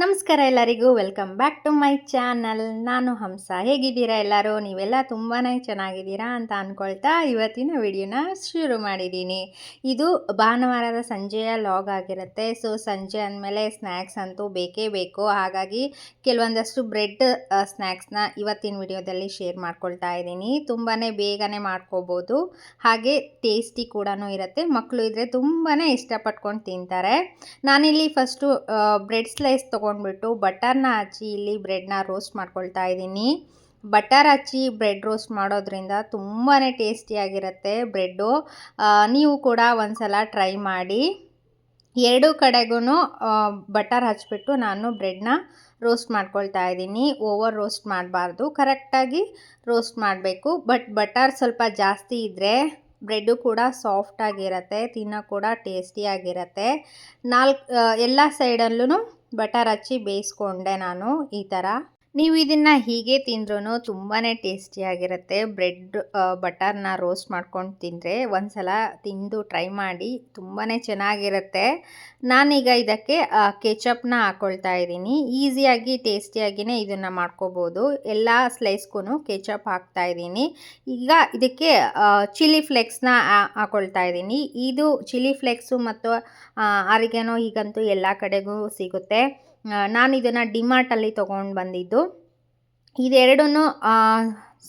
ನಮಸ್ಕಾರ ಎಲ್ಲರಿಗೂ. Welcome back to my channel ನಾನು ಹಂಸ. ಹೇಗಿದ್ದೀರಾ ಎಲ್ಲರೂ? ನೀವೆಲ್ಲ ತುಂಬಾ ಚೆನ್ನಾಗಿದ್ದೀರಾ ಅಂತ ಅಂದ್ಕೊಳ್ತಾ ಇವತ್ತಿನ ವಿಡಿಯೋನ ಶುರು ಮಾಡಿದ್ದೀನಿ. ಇದು ಭಾನುವಾರದ ಸಂಜೆಯ ಲಾಗ್ ಆಗಿರುತ್ತೆ. ಸೊ ಸಂಜೆ ಅಂದಮೇಲೆ ಸ್ನ್ಯಾಕ್ಸ್ ಅಂತೂ ಬೇಕೇ ಬೇಕು. ಹಾಗಾಗಿ ಕೆಲವೊಂದಷ್ಟು ಬ್ರೆಡ್ ಸ್ನ್ಯಾಕ್ಸ್ನ ಇವತ್ತಿನ ವಿಡಿಯೋದಲ್ಲಿ ಶೇರ್ ಮಾಡ್ಕೊಳ್ತಾ ಇದ್ದೀನಿ. ತುಂಬಾ ಬೇಗನೆ ಮಾಡ್ಕೋಬೋದು. ಹಾಗೆ ಟೇಸ್ಟಿ ಕೂಡ ಇರುತ್ತೆ. ಮಕ್ಕಳು ಇದ್ದರೆ ತುಂಬಾ ಇಷ್ಟಪಟ್ಕೊಂಡು ತಿಂತಾರೆ. ನಾನಿಲ್ಲಿ ಫಸ್ಟು ಬ್ರೆಡ್ ಸ್ಲೈಸ್ ತೊಗೊಂಡ್ಬಿಟ್ಟು ಬಟರ್ನ ಹಚ್ಚಿ ಇಲ್ಲಿ ಬ್ರೆಡ್ನ ರೋಸ್ಟ್ ಮಾಡ್ಕೊಳ್ತಾ ಇದ್ದೀನಿ. ಬಟರ್ ಹಚ್ಚಿ ಬ್ರೆಡ್ ರೋಸ್ಟ್ ಮಾಡೋದ್ರಿಂದ ತುಂಬಾ ಟೇಸ್ಟಿಯಾಗಿರುತ್ತೆ ಬ್ರೆಡ್ಡು. ನೀವು ಕೂಡ ಒಂದ್ಸಲ ಟ್ರೈ ಮಾಡಿ. ಎರಡು ಕಡೆಗೂ ಬಟರ್ ಹಚ್ಬಿಟ್ಟು ನಾನು ಬ್ರೆಡ್ನ ರೋಸ್ಟ್ ಮಾಡ್ಕೊಳ್ತಾ ಇದ್ದೀನಿ. ಓವರ್ ರೋಸ್ಟ್ ಮಾಡಬಾರ್ದು. ಕರೆಕ್ಟಾಗಿ ರೋಸ್ಟ್ ಮಾಡಬೇಕು. ಬಟ್ ಬಟರ್ ಸ್ವಲ್ಪ ಜಾಸ್ತಿ ಇದ್ದರೆ ಬ್ರೆಡ್ಡು ಕೂಡ ಸಾಫ್ಟಾಗಿರುತ್ತೆ ತಿನ್ನೋ ಕೂಡ ಟೇಸ್ಟಿಯಾಗಿರುತ್ತೆ. ನಾಲ್ಕು ಎಲ್ಲ ಸೈಡಲ್ಲೂ ಬಟರ್ ಹಚ್ಚಿ ಬೇಯಿಸ್ಕೊಂಡೆ ನಾನು ಈ ಥರ ನೀವು ಇದನ್ನು ಹೀಗೆ ತಿಂದ್ರೂ ತುಂಬಾ ಟೇಸ್ಟಿಯಾಗಿರುತ್ತೆ ಬ್ರೆಡ್ ಬಟರ್ನ ರೋಸ್ಟ್ ಮಾಡ್ಕೊಂಡು ತಿಂದರೆ ಒಂದು ಸಲ ತಿಂದು ಟ್ರೈ ಮಾಡಿ ತುಂಬಾ ಚೆನ್ನಾಗಿರುತ್ತೆ. ನಾನೀಗ ಇದಕ್ಕೆ ಕೆಚಪ್ನ ಹಾಕ್ಕೊಳ್ತಾ ಇದ್ದೀನಿ. ಈಸಿಯಾಗಿ ಟೇಸ್ಟಿಯಾಗಿಯೇ ಇದನ್ನು ಮಾಡ್ಕೋಬೋದು. ಎಲ್ಲ ಸ್ಲೈಸ್ಗೂ ಕೆಚಪ್ ಹಾಕ್ತಾ ಇದ್ದೀನಿ. ಈಗ ಇದಕ್ಕೆ ಚಿಲ್ಲಿ ಫ್ಲೆಕ್ಸ್ನ ಹಾಕ್ಕೊಳ್ತಾ ಇದ್ದೀನಿ. ಇದು ಚಿಲ್ಲಿ ಫ್ಲೆಕ್ಸು ಮತ್ತು ಅರಿಗೆನೋ ಈಗಂತೂ ಎಲ್ಲ ಕಡೆಗೂ ಸಿಗುತ್ತೆ. ನಾನು ಇದನ್ನು ಡಿಮಾರ್ಟಲ್ಲಿ ತೊಗೊಂಡು ಬಂದಿದ್ದು. ಇದೆರಡೂ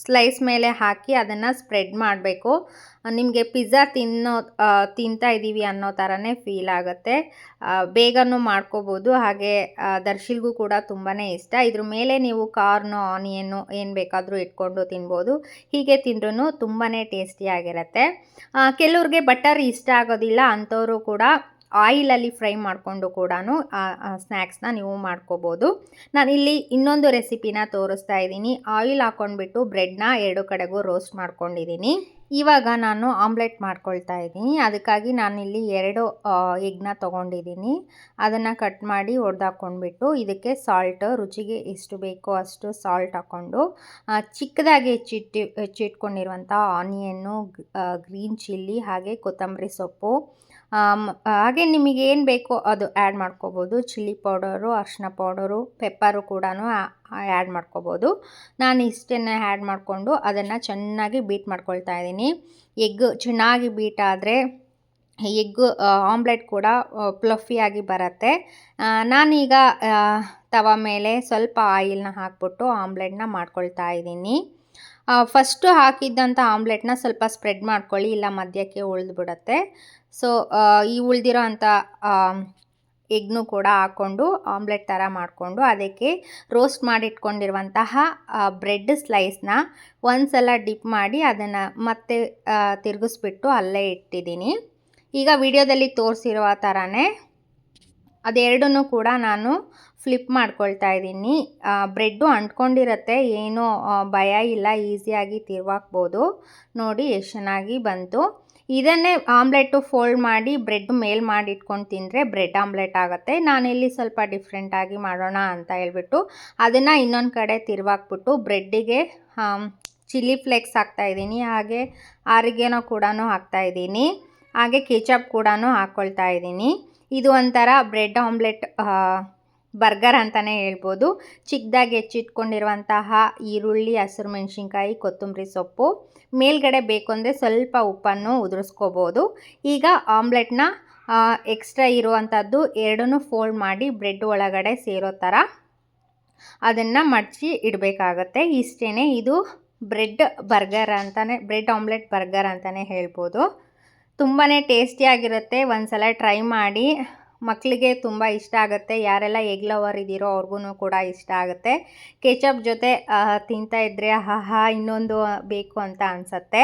ಸ್ಲೈಸ್ ಮೇಲೆ ಹಾಕಿ ಅದನ್ನು ಸ್ಪ್ರೆಡ್ ಮಾಡಬೇಕು. ನಿಮಗೆ ಪಿಜ್ಜಾ ತಿನ್ನೋ ತಿಂತಾ ಇದ್ದೀವಿ ಅನ್ನೋ ಥರನೇ ಫೀಲ್ ಆಗುತ್ತೆ. ಬೇಗನೂ ಮಾಡ್ಕೋಬೋದು. ಹಾಗೆ ದರ್ಶಿಲ್ಗೂ ಕೂಡ ತುಂಬಾ ಇಷ್ಟ. ಇದ್ರ ಮೇಲೆ ನೀವು ಕಾರ್ನು ಆನಿಯನ್ನು ಏನು ಬೇಕಾದರೂ ಇಟ್ಕೊಂಡು ತಿನ್ಬೋದು. ಹೀಗೆ ತಿಂದ್ರೂ ತುಂಬಾ ಟೇಸ್ಟಿಯಾಗಿರುತ್ತೆ ಕೆಲವ್ರಿಗೆ ಬಟರ್ ಇಷ್ಟ ಆಗೋದಿಲ್ಲ, ಅಂಥವರು ಕೂಡ ಆಯಿಲಲ್ಲಿ ಫ್ರೈ ಮಾಡಿಕೊಂಡು ಕೂಡ ಸ್ನ್ಯಾಕ್ಸ್ನ ನೀವು ಮಾಡ್ಕೋಬೋದು. ನಾನಿಲ್ಲಿ ಇನ್ನೊಂದು ರೆಸಿಪಿನ ತೋರಿಸ್ತಾ ಇದ್ದೀನಿ. ಆಯಿಲ್ ಹಾಕ್ಕೊಂಡ್ಬಿಟ್ಟು ಬ್ರೆಡ್ನ ಎರಡು ಕಡೆಗೂ ರೋಸ್ಟ್ ಮಾಡ್ಕೊಂಡಿದ್ದೀನಿ. ಇವಾಗ ನಾನು ಆಮ್ಲೆಟ್ ಮಾಡ್ಕೊಳ್ತಾ ಇದ್ದೀನಿ. ಅದಕ್ಕಾಗಿ ನಾನಿಲ್ಲಿ ಎರಡು ಎಗ್ನ ತೊಗೊಂಡಿದ್ದೀನಿ. ಅದನ್ನು ಕಟ್ ಮಾಡಿ ಹೊಡೆದಾಕೊಂಡ್ಬಿಟ್ಟು ಇದಕ್ಕೆ ಸಾಲ್ಟ್, ರುಚಿಗೆ ಎಷ್ಟು ಬೇಕೋ ಅಷ್ಟು ಸಾಲ್ಟ್ ಹಾಕ್ಕೊಂಡು ಚಿಕ್ಕದಾಗಿ ಹೆಚ್ಚಿಟ್ಟು, ಹೆಚ್ಚಿಟ್ಕೊಂಡಿರುವಂಥ ಆನಿಯನ್ನು ಗ್ರೀನ್ ಚಿಲ್ಲಿ ಹಾಗೆ ಕೊತ್ತಂಬರಿ ಸೊಪ್ಪು ಹಾಗೆ ನಿಮಗೆ ಏನು ಬೇಕೋ ಅದು ಆ್ಯಡ್ ಮಾಡ್ಕೋಬೋದು. ಚಿಲ್ಲಿ ಪೌಡರು ಅರಿಶಿನ ಪೌಡರು ಪೆಪ್ಪರು ಕೂಡ ಆ್ಯಡ್ ಮಾಡ್ಕೋಬೋದು. ನಾನು ಇಷ್ಟನ್ನು ಆ್ಯಡ್ ಮಾಡಿಕೊಂಡು ಅದನ್ನು ಚೆನ್ನಾಗಿ ಬೀಟ್ ಮಾಡ್ಕೊಳ್ತಾ ಇದ್ದೀನಿ. ಎಗ್ ಚೆನ್ನಾಗಿ ಬೀಟ್ ಆದರೆ ಎಗ್ ಆಮ್ಲೆಟ್ ಕೂಡ ಪ್ಲಫಿಯಾಗಿ ಬರುತ್ತೆ. ನಾನೀಗ ತವ ಮೇಲೆ ಸ್ವಲ್ಪ ಆಯಿಲ್ನ ಹಾಕ್ಬಿಟ್ಟು ಆಮ್ಲೆಟ್ನ ಮಾಡ್ಕೊಳ್ತಾ ಇದ್ದೀನಿ. ಫಸ್ಟು ಹಾಕಿದ್ದಂಥ ಆಮ್ಲೆಟ್ನ ಸ್ವಲ್ಪ ಸ್ಪ್ರೆಡ್ ಮಾಡ್ಕೊಳ್ಳಿ, ಇಲ್ಲ ಮಧ್ಯಕ್ಕೆ ಉಳಿದ್ಬಿಡತ್ತೆ. ಸೊ ಈ ಉಳಿದಿರೋ ಅಂಥ ಎಗ್ನು ಕೂಡ ಹಾಕ್ಕೊಂಡು ಆಮ್ಲೆಟ್ ಥರ ಮಾಡಿಕೊಂಡು ಅದಕ್ಕೆ ರೋಸ್ಟ್ ಮಾಡಿಟ್ಕೊಂಡಿರುವಂತಹ ಬ್ರೆಡ್ ಸ್ಲೈಸ್ನ ಒಂದು ಸಲ ಡಿಪ್ ಮಾಡಿ ಅದನ್ನು ಮತ್ತೆ ತಿರುಗಿಸ್ಬಿಟ್ಟು ಅಲ್ಲೇ ಇಟ್ಟಿದ್ದೀನಿ. ಈಗ ವಿಡಿಯೋದಲ್ಲಿ ತೋರಿಸಿರುವ ಥರನೇ ಅದೆರಡನ್ನೂ ಕೂಡ ನಾನು ಫ್ಲಿಪ್ ಮಾಡ್ಕೊಳ್ತಾ ಇದ್ದೀನಿ. ಬ್ರೆಡ್ಡು ಅಂಟ್ಕೊಂಡಿರತ್ತೆ, ಏನೂ ಭಯ ಇಲ್ಲ, ಈಸಿಯಾಗಿ ತಿರುವಾಕ್ಬೋದು. ನೋಡಿ, ಎಷ್ಟು ಚೆನ್ನಾಗಿ ಬಂತು. ಇದನ್ನೇ ಆಮ್ಲೆಟು ಫೋಲ್ಡ್ ಮಾಡಿ ಬ್ರೆಡ್ ಮೇಲ್ ಮಾಡಿ ಇಟ್ಕೊಂಡು ತಿಂದರೆ ಬ್ರೆಡ್ ಆಮ್ಲೆಟ್ ಆಗುತ್ತೆ. ನಾನಿಲ್ಲಿ ಸ್ವಲ್ಪ ಡಿಫ್ರೆಂಟಾಗಿ ಮಾಡೋಣ ಅಂತ ಹೇಳ್ಬಿಟ್ಟು ಅದನ್ನು ಇನ್ನೊಂದು ಕಡೆ ತಿರುವಾಕ್ಬಿಟ್ಟು ಬ್ರೆಡ್ಡಿಗೆ ಚಿಲ್ಲಿ ಫ್ಲೇಕ್ಸ್ ಹಾಕ್ತಾಯಿದ್ದೀನಿ ಹಾಗೆ ಆರಿಗೆನೋ ಕೂಡ ಹಾಕ್ತಾಯಿದ್ದೀನಿ ಹಾಗೆ ಕೆಚಪ್ ಕೂಡ ಹಾಕ್ಕೊಳ್ತಾ ಇದ್ದೀನಿ. ಇದು ಒಂಥರ ಬ್ರೆಡ್ ಆಮ್ಲೆಟ್ ಬರ್ಗರ್ ಅಂತಲೇ ಹೇಳ್ಬೋದು. ಚಿಕ್ಕದಾಗಿ ಹೆಚ್ಚಿಟ್ಕೊಂಡಿರುವಂತಹ ಈರುಳ್ಳಿ, ಹಸಿರು ಮೆಣಸಿನ್ಕಾಯಿ, ಕೊತ್ತಂಬರಿ ಸೊಪ್ಪು. ಮೇಲ್ಗಡೆ ಬೇಕು ಅಂದರೆ ಸ್ವಲ್ಪ ಉಪ್ಪನ್ನು ಉದುರಿಸ್ಕೋಬೋದು. ಈಗ ಆಮ್ಲೆಟ್ನ ಎಕ್ಸ್ಟ್ರಾ ಇರುವಂಥದ್ದು ಎರಡನ್ನೂ ಫೋಲ್ಡ್ ಮಾಡಿ ಬ್ರೆಡ್ ಒಳಗಡೆ ಸೇರೋ ಥರ ಅದನ್ನು ಮಡಚಿ ಇಡಬೇಕಾಗತ್ತೆ. ಇಷ್ಟೇ ಇದು ಬ್ರೆಡ್ ಬರ್ಗರ್ ಅಂತಲೇ ಬ್ರೆಡ್ ಆಮ್ಲೆಟ್ ಬರ್ಗರ್ ಅಂತಲೇ ಹೇಳ್ಬೋದು. ತುಂಬಾ ಟೇಸ್ಟಿಯಾಗಿರುತ್ತೆ ಒಂದು ಸಲ ಟ್ರೈ ಮಾಡಿ ಮಕ್ಕಳಿಗೆ ತುಂಬ ಇಷ್ಟ ಆಗುತ್ತೆ. ಯಾರೆಲ್ಲ ಎಗ್ ಲವರ್ ಇದ್ದೀರೋ ಅವ್ರಿಗೂ ಕೂಡ ಇಷ್ಟ ಆಗುತ್ತೆ. ಕೆಚಪ್ ಜೊತೆ ತಿಂತಾ ಇದ್ದರೆ ಹಾ ಇನ್ನೊಂದು ಬೇಕು ಅಂತ ಅನಿಸತ್ತೆ.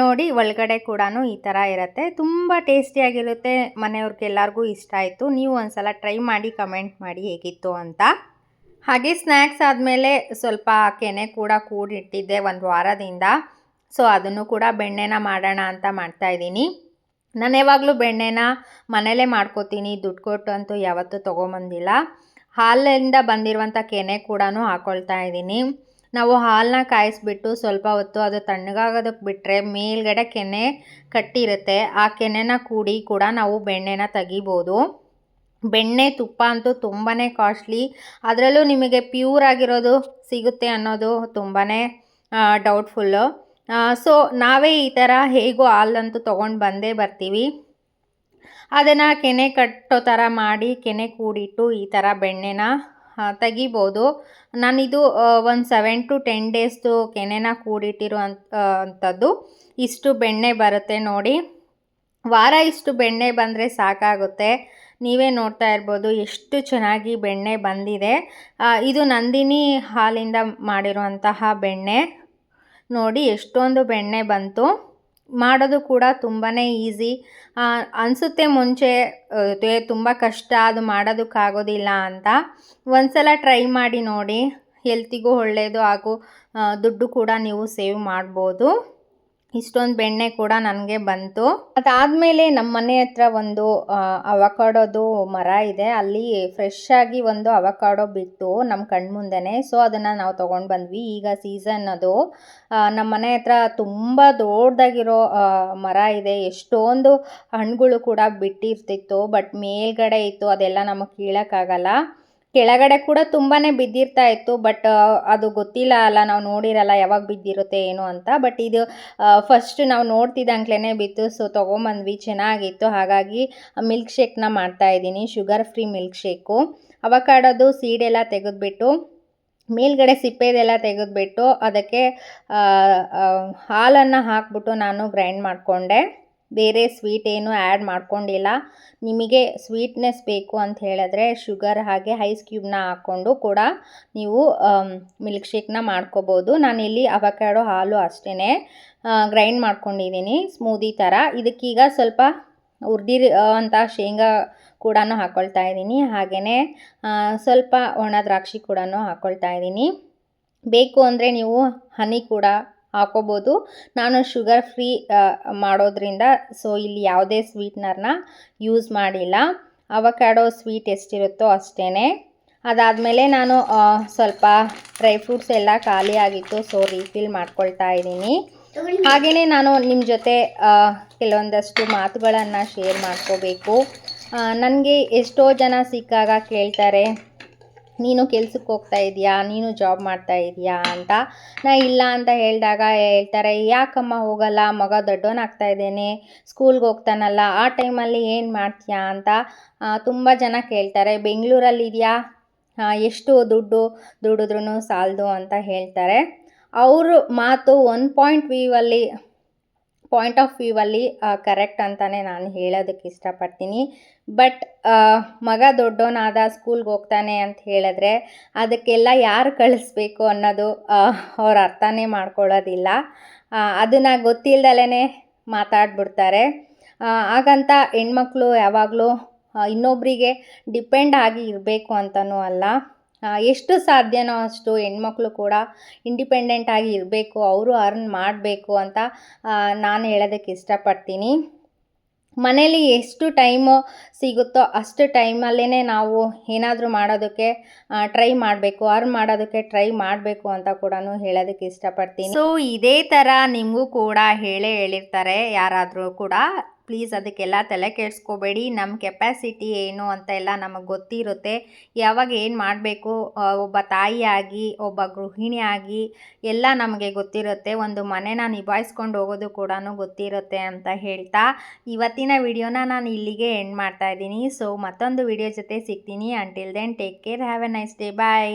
ನೋಡಿ ಒಳಗಡೆ ಕೂಡ ಈ ಥರ ಇರುತ್ತೆ. ತುಂಬ ಟೇಸ್ಟಿಯಾಗಿರುತ್ತೆ ಮನೆಯವ್ರಿಗೆಲ್ಲರಿಗೂ ಇಷ್ಟ ಆಯಿತು. ನೀವು ಒಂದು ಸಲ ಟ್ರೈ ಮಾಡಿ, ಕಮೆಂಟ್ ಮಾಡಿ ಹೇಗಿತ್ತು ಅಂತ. ಹಾಗೆ ಸ್ನ್ಯಾಕ್ಸ್ ಆದಮೇಲೆ ಸ್ವಲ್ಪ ಕೆನೆ ಕೂಡ ಕೂಡಿಟ್ಟಿದ್ದೆ ಒಂದು ವಾರದಿಂದ. ಸೊ, ಅದನ್ನು ಕೂಡ ಬೆಣ್ಣೆನ ಮಾಡೋಣ ಅಂತ ಮಾಡ್ತಾಯಿದ್ದೀನಿ ನಾನು ಯಾವಾಗಲೂ ಬೆಣ್ಣೆನ ಮನೇಲೇ ಮಾಡ್ಕೋತೀನಿ, ದುಡ್ಡು ಕೊಟ್ಟು ಅಂತೂ ಯಾವತ್ತೂ ತೊಗೊಂಬಂದಿಲ್ಲ. ಹಾಲಿಂದ ಬಂದಿರುವಂಥ ಕೆನೆ ಕೂಡ ಹಾಕ್ಕೊಳ್ತಾ ಇದ್ದೀನಿ. ನಾವು ಹಾಲನ್ನ ಕಾಯಿಸ್ಬಿಟ್ಟು ಸ್ವಲ್ಪ ಹೊತ್ತು ಅದು ತಣ್ಣಗಾಗೋದಕ್ಕೆ ಬಿಟ್ಟರೆ ಮೇಲ್ಗಡೆ ಕೆನೆ ಕಟ್ಟಿರುತ್ತೆ. ಆ ಕೆನೆನ ಕೂಡಿ ಕೂಡ ನಾವು ಬೆಣ್ಣೆನ ತೆಗಿಬೋದು. ಬೆಣ್ಣೆ ತುಪ್ಪ ಅಂತೂ ತುಂಬಾ ಕಾಸ್ಟ್ಲಿ. ಅದರಲ್ಲೂ ನಿಮಗೆ ಪ್ಯೂರ್ ಆಗಿರೋದು ಸಿಗುತ್ತೆ ಅನ್ನೋದು ತುಂಬಾ ಡೌಟ್ಫುಲ್ಲು. ಸೊ ನಾವೇ ಈ ಥರ ಹೇಗೋ ಹಾಲಂತೂ ತೊಗೊಂಡು ಬಂದೇ ಬರ್ತೀವಿ. ಅದನ್ನು ಕೆನೆ ಕಟ್ಟೋ ಥರ ಮಾಡಿ ಕೆನೆ ಕೂಡಿಟ್ಟು ಈ ಥರ ಬೆಣ್ಣೆನ ತೆಗಿಬೋದು. ನಾನಿದು ಒಂದು ಸೆವೆನ್ ಟು ಟೆನ್ ಡೇಸ್ದು ಕೆನೆನ ಕೂಡಿಟ್ಟಿರೋ ಅಂಥ ಅಂಥದ್ದು. ಇಷ್ಟು ಬೆಣ್ಣೆ ಬರುತ್ತೆ ನೋಡಿ. ವಾರ ಇಷ್ಟು ಬೆಣ್ಣೆ ಬಂದರೆ ಸಾಕಾಗುತ್ತೆ. ನೀವೇ ನೋಡ್ತಾ ಇರ್ಬೋದು ಎಷ್ಟು ಚೆನ್ನಾಗಿ ಬೆಣ್ಣೆ ಬಂದಿದೆ. ಇದು ನಂದಿನಿ ಹಾಲಿಂದ ಮಾಡಿರುವಂತಹ ಬೆಣ್ಣೆ. ನೋಡಿ ಎಷ್ಟೊಂದು ಬೆಣ್ಣೆ ಬಂತು. ಮಾಡೋದು ಕೂಡ ತುಂಬಾ ಈಸಿ. ಅನಿಸುತ್ತೆ ಮುಂಚೆ ತುಂಬ ಕಷ್ಟ, ಅದು ಮಾಡೋದಕ್ಕಾಗೋದಿಲ್ಲ ಅಂತ. ಒಂದ್ಸಲ ಟ್ರೈ ಮಾಡಿ ನೋಡಿ. ಹೆಲ್ತಿಗೂ ಒಳ್ಳೆಯದು ಹಾಗೂ ದುಡ್ಡು ಕೂಡ ನೀವು ಸೇವ್ ಮಾಡ್ಬೋದು. ಇಷ್ಟೊಂದು ಬೆಣ್ಣೆ ಕೂಡ ನನಗೆ ಬಂತು. ಅದಾದಮೇಲೆ ನಮ್ಮ ಮನೆ ಹತ್ರ ಒಂದು ಅವಕಾಡೋದು ಮರ ಇದೆ. ಅಲ್ಲಿ ಫ್ರೆಶ್ ಆಗಿ ಒಂದು ಅವಕಾಡೋ ಬಿತ್ತು ನಮ್ಮ ಕಣ್ಮುಂದೆನೇ. ಸೊ ಅದನ್ನು ನಾವು ತೊಗೊಂಡು ಬಂದ್ವಿ. ಈಗ ಸೀಸನ್ ಅದು. ನಮ್ಮ ಮನೆ ಹತ್ರ ತುಂಬ ದೊಡ್ಡದಾಗಿರೋ ಮರ ಇದೆ. ಎಷ್ಟೊಂದು ಹಣ್ಣುಗಳು ಕೂಡ ಬಿಟ್ಟಿರ್ತಿತ್ತು. ಬಟ್ ಮೇಲ್ಗಡೆ ಇತ್ತು. ಅದೆಲ್ಲ ನಮಗೆ ಕೀಳೋಕ್ಕಾಗಲ್ಲ. ಕೆಳಗಡೆ ಕೂಡ ತುಂಬಾ ಬಿದ್ದಿರ್ತಾ ಇತ್ತು ಬಟ್ ಅದು ಗೊತ್ತಿಲ್ಲ ಅಲ್ಲ, ನಾವು ನೋಡಿರಲ್ಲ ಯಾವಾಗ ಬಿದ್ದಿರುತ್ತೆ ಏನು ಅಂತ ಬಟ್ ಇದು ಫಸ್ಟ್ ನಾವು ನೋಡ್ತಿದ್ದಂಗ್ಲೇ ಬಿತ್ತು ಸೊ ತೊಗೊಂಬಂದ್ವಿ, ಚೆನ್ನಾಗಿತ್ತು, ಹಾಗಾಗಿ ಮಿಲ್ಕ್ ಶೇಕ್ನ ಮಾಡ್ತಾ ಇದ್ದೀನಿ ಶುಗರ್ ಫ್ರೀ ಮಿಲ್ಕ್ ಶೇಕು ಅವಕಾಡೋದು ಸೀಡೆಲ್ಲ ತೆಗೆದುಬಿಟ್ಟು, ಮೇಲ್ಗಡೆ ಸಿಪ್ಪೆದೆಲ್ಲ ತೆಗೆದುಬಿಟ್ಟು, ಅದಕ್ಕೆ ಹಾಲನ್ನು ಹಾಕ್ಬಿಟ್ಟು ನಾನು ಗ್ರೈಂಡ್ ಮಾಡಿಕೊಂಡೆ. ಬೇರೆ ಸ್ವೀಟ್ ಏನು ಆ್ಯಡ್ ಮಾಡ್ಕೊಂಡಿಲ್ಲ. ನಿಮಗೆ ಸ್ವೀಟ್ನೆಸ್ ಬೇಕು ಅಂತ ಹೇಳಿದ್ರೆ ಶುಗರ್ ಹಾಗೆ ಐಸ್ ಕ್ಯೂಬ್ನ ಹಾಕ್ಕೊಂಡು ಕೂಡ ನೀವು ಮಿಲ್ಕ್ ಶೇಕ್ನ ಮಾಡ್ಕೋಬೋದು. ನಾನಿಲ್ಲಿ ಅವಕ್ಯಾಡೋ ಹಾಲು ಅಷ್ಟೇ ಗ್ರೈಂಡ್ ಮಾಡ್ಕೊಂಡಿದ್ದೀನಿ ಸ್ಮೂದಿ ಥರ ಇದಕ್ಕೀಗ ಸ್ವಲ್ಪ ಉರ್ದಿ ಅಂತ ಶೇಂಗಾ ಕೂಡ ಹಾಕ್ಕೊಳ್ತಾ ಇದ್ದೀನಿ. ಹಾಗೆಯೇ ಸ್ವಲ್ಪ ಒಣ ದ್ರಾಕ್ಷಿ ಕೂಡ ಹಾಕ್ಕೊಳ್ತಾ ಇದ್ದೀನಿ. ಬೇಕು ಅಂದರೆ ನೀವು ಹನಿ ಕೂಡ ಹಾಕೋಬೋದು. ನಾನು ಶುಗರ್ ಫ್ರೀ ಮಾಡೋದ್ರಿಂದ ಸೊ ಇಲ್ಲಿ ಯಾವುದೇ ಸ್ವೀಟ್ನರ್ನ ಯೂಸ್ ಮಾಡಿಲ್ಲ. ಅವಕ್ಯಾಡೋ ಸ್ವೀಟ್ ಎಷ್ಟಿರುತ್ತೋ ಅಷ್ಟೇ ಅದಾದಮೇಲೆ ನಾನು ಸ್ವಲ್ಪ ಡ್ರೈ ಫ್ರೂಟ್ಸ್ ಎಲ್ಲ ಖಾಲಿ ಆಗಿತ್ತು ಸೊ ರೀಫಿಲ್ ಮಾಡ್ಕೊಳ್ತಾ ಇದ್ದೀನಿ. ಹಾಗೆಯೇ ನಾನು ನಿಮ್ಮ ಜೊತೆ ಕೆಲವೊಂದಷ್ಟು ಮಾತುಗಳನ್ನು ಶೇರ್ ಮಾಡ್ಕೋಬೇಕು. ನನಗೆ ಎಷ್ಟೋ ಜನ ಸಿಕ್ಕಾಗ ಕೇಳ್ತಾರೆ ನೀನು ಕೆಲ್ಸಕ್ಕೆ ಹೋಗ್ತಾ ಇದೆಯಾ? ನೀನು ಜಾಬ್ ಮಾಡ್ತಾ ಇದೆಯಾ ಅಂತ. ನಾ ಇಲ್ಲ ಅಂತ ಹೇಳಿದಾಗ ಹೇಳ್ತಾರೆ, ಯಾಕಮ್ಮ ಹೋಗಲ್ಲ? ಮಗ ದೊಡ್ಡವನಾಗ್ತಾ ಇದ್ದೇನೆ ಸ್ಕೂಲ್ಗೆ ಹೋಗ್ತಾನಲ್ಲ, ಆ ಟೈಮಲ್ಲಿ ಏನು ಮಾಡ್ತೀಯಾ? ಅಂತ ತುಂಬ ಜನ ಕೇಳ್ತಾರೆ ಬೆಂಗಳೂರಲ್ಲಿದೆಯಾ ಎಷ್ಟು ದುಡ್ಡು ದುಡಿದ್ರೂ ಸಾಲದು? ಅಂತ ಹೇಳ್ತಾರೆ. ಅವರು ಮಾತು ಒನ್ ಪಾಯಿಂಟ್ ವ್ಯೂವಲ್ಲಿ ಪಾಯಿಂಟ್ ಆಫ್ ವ್ಯೂವಲ್ಲಿ ಕರೆಕ್ಟ್ ಅಂತಲೇ ನಾನು ಹೇಳೋದಕ್ಕೆ ಇಷ್ಟಪಡ್ತೀನಿ. ಬಟ್ ಮಗ ದೊಡ್ಡವನಾದ ಸ್ಕೂಲ್ಗೆ ಹೋಗ್ತಾನೆ ಅಂತ ಹೇಳಿದ್ರೆ ಅದಕ್ಕೆಲ್ಲ ಯಾರು ಕಳಿಸ್ಬೇಕು ಅನ್ನೋದು ಅವ್ರು ಅರ್ಥನೇ ಮಾಡ್ಕೊಳ್ಳೋದಿಲ್ಲ. ಅದನ್ನು ಗೊತ್ತಿಲ್ದಲೇ ಮಾತಾಡ್ಬಿಡ್ತಾರೆ. ಹಾಗಂತ ಹೆಣ್ಮಕ್ಳು ಯಾವಾಗಲೂ ಇನ್ನೊಬ್ಬರಿಗೆ ಡಿಪೆಂಡ್ ಆಗಿ ಇರಬೇಕು ಅಂತಲೂ ಅಲ್ಲ. ಎಷ್ಟು ಸಾಧ್ಯನೋ ಅಷ್ಟು ಹೆಣ್ಮಕ್ಳು ಕೂಡ ಇಂಡಿಪೆಂಡೆಂಟ್ ಆಗಿ ಇರಬೇಕು, ಅವರು ಅರ್ನ್ ಮಾಡಬೇಕು ಅಂತ ನಾನು ಹೇಳೋದಕ್ಕೆ ಇಷ್ಟಪಡ್ತೀನಿ. ಮನೇಲಿ ಎಷ್ಟು ಟೈಮು ಸಿಗುತ್ತೋ ಅಷ್ಟು ಟೈಮಲ್ಲೇ ನಾವು ಏನಾದರೂ ಮಾಡೋದಕ್ಕೆ ಟ್ರೈ ಮಾಡಬೇಕು ಅರ್ನ್ ಮಾಡೋದಕ್ಕೆ ಟ್ರೈ ಮಾಡಬೇಕು ಅಂತ ಕೂಡ ಹೇಳೋದಕ್ಕೆ ಇಷ್ಟಪಡ್ತೀನಿ. ಸೊ ಇದೇ ಥರ ನಿಮಗೂ ಕೂಡ ಹೇಳೇ ಹೇಳಿರ್ತಾರೆ ಯಾರಾದರೂ ಕೂಡ. ಪ್ಲೀಸ್ ಅದಕ್ಕೆಲ್ಲ ತಲೆ ಕೆಡಿಸ್ಕೋಬೇಡಿ. ನಮ್ಮ ಕೆಪಾಸಿಟಿ ಏನು ಅಂತ ಎಲ್ಲ ನಮಗೆ ಗೊತ್ತಿರುತ್ತೆ. ಯಾವಾಗ ಏನು ಮಾಡಬೇಕು ಒಬ್ಬ ತಾಯಿಯಾಗಿ ಒಬ್ಬ ಗೃಹಿಣಿಯಾಗಿ ಎಲ್ಲ ನಮಗೆ ಗೊತ್ತಿರುತ್ತೆ. ಒಂದು ಮನೆನ ನಿಭಾಯಿಸ್ಕೊಂಡು ಹೋಗೋದು ಕೂಡ ಗೊತ್ತಿರುತ್ತೆ ಅಂತ ಹೇಳ್ತಾ ಇವತ್ತಿನ ವಿಡಿಯೋನ ನಾನು ಇಲ್ಲಿಗೆ ಎಂಡ್ ಮಾಡ್ತಾ ಇದ್ದೀನಿ. ಸೊ ಮತ್ತೊಂದು ವಿಡಿಯೋ ಜೊತೆ ಸಿಗ್ತೀನಿ. Until then take care have a nice day bye